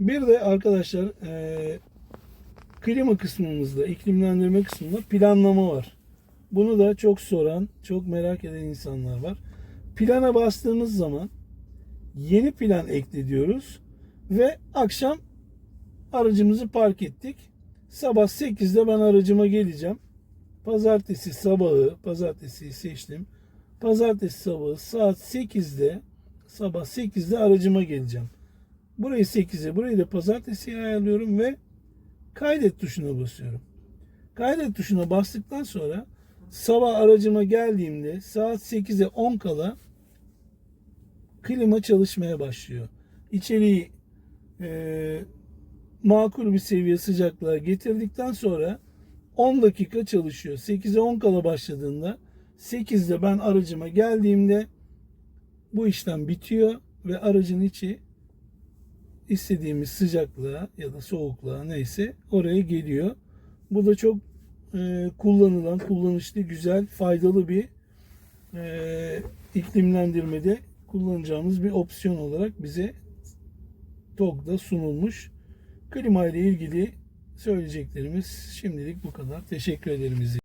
Bir de arkadaşlar e, klima kısmımızda, iklimlendirme kısmında planlama var. Bunu da çok soran, çok merak eden insanlar var. Plana bastığımız zaman yeni plan ekle diyoruz ve akşam aracımızı park ettik. Sabah 8'de ben aracıma geleceğim. Pazartesi sabahı, pazartesiyi seçtim. Pazartesi sabahı saat 8'de sabah 8'de aracıma geleceğim. Burayı 8'e, burayı da pazartesiye ayarlıyorum ve kaydet tuşuna basıyorum. Kaydet tuşuna bastıktan sonra sabah aracıma geldiğimde saat 8'e 10 kala klima çalışmaya başlıyor. İçeriği e, makul bir seviye sıcaklığa getirdikten sonra 10 dakika çalışıyor. 8'e 10 kala başladığında 8'de ben aracıma geldiğimde bu işlem bitiyor ve aracın içi istediğimiz sıcaklığa ya da soğukluğa neyse oraya geliyor. Bu da çok e, kullanılan, kullanışlı, güzel, faydalı bir e, iklimlendirmede kullanacağımız bir opsiyon olarak bize TOG'da sunulmuş. Klima ile ilgili söyleyeceklerimiz şimdilik bu kadar. Teşekkür ederim. izlediğiniz için.